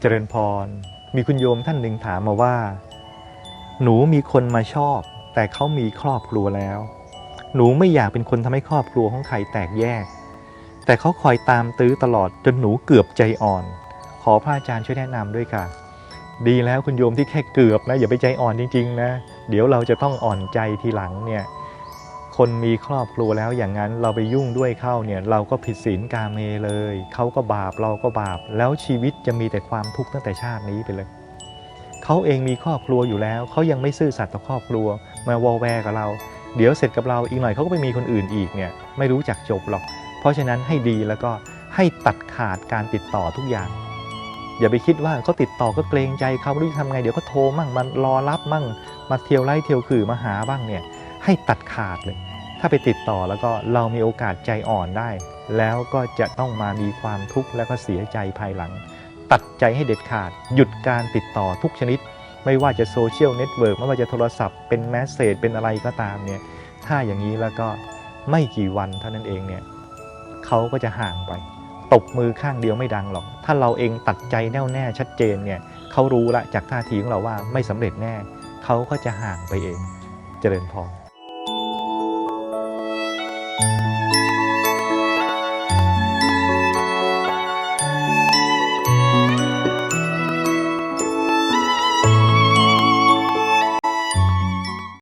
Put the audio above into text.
เจริญพร มีคุณโยมท่านหนึ่งถามมาว่า หนูมีคนมาชอบ แต่เขามีครอบครัวแล้ว หนูไม่อยากเป็นคนทำให้ครอบครัวของใครแตกแยก แต่เขาคอยตามตื้อตลอดจนหนูเกือบใจอ่อน ขอพระอาจารย์ช่วยแนะนำด้วยค่ะ ดีแล้วคุณโยมที่แค่เกือบนะอย่าไปใจอ่อนจริง ๆ นะ เดี๋ยวเราจะต้องอ่อนใจทีหลังเนี่ย คนมีครอบครัวแล้วอย่างนั้นเราไปยุ่งด้วยเข้าเนี่ยเราก็ผิดศีลกาเมเลย เขาก็บาปเราก็บาป แล้วชีวิตจะมีแต่ความทุกข์ตั้งแต่ชาตินี้ไปเลย เขาเองมีครอบครัวอยู่แล้ว เขายังไม่ซื่อสัตย์ต่อครอบครัว มาวอลแวร์กับเรา เดี๋ยวเสร็จกับเราอีกหน่อยเขาก็ไปมีคนอื่นอีกเนี่ยไม่รู้จักจบหรอก เพราะฉะนั้นให้ดีแล้วก็ให้ตัดขาดการติดต่อทุกอย่าง อย่าไปคิดว่าเขาติดต่อก็เกรงใจเขาไม่รู้จะทำไงเดี๋ยวก็โทรมั่งมันรอรับมั่งมาเที่ยวไล่เที่ยวขื่อมาหาบ้างเนี่ยให้ตัดขาดเลย ถ้าไปติดต่อแล้วก็เรามีโอกาสใจอ่อนได้ แล้วก็จะต้องมามีความทุกข์แล้วก็เสียใจภายหลัง ตัดใจให้เด็ดขาด หยุดการติดต่อทุกชนิด ไม่ว่าจะโซเชียลเน็ตเวิร์กไม่ว่าจะโทรศัพท์เป็นแมสเซจเป็นอะไรก็ตามเนี่ยถ้าอย่างนี้แล้วก็ไม่กี่วันเท่านั้นเองเนี่ยเขาก็จะห่างไป ตบมือข้างเดียวไม่ดังหรอก ถ้าเราเองตัดใจแน่วแน่ชัดเจนเนี่ยเขารู้ละจากท่าทีของเราว่าไม่สำเร็จแน่เขาก็จะห่างไปเอง เจริญพร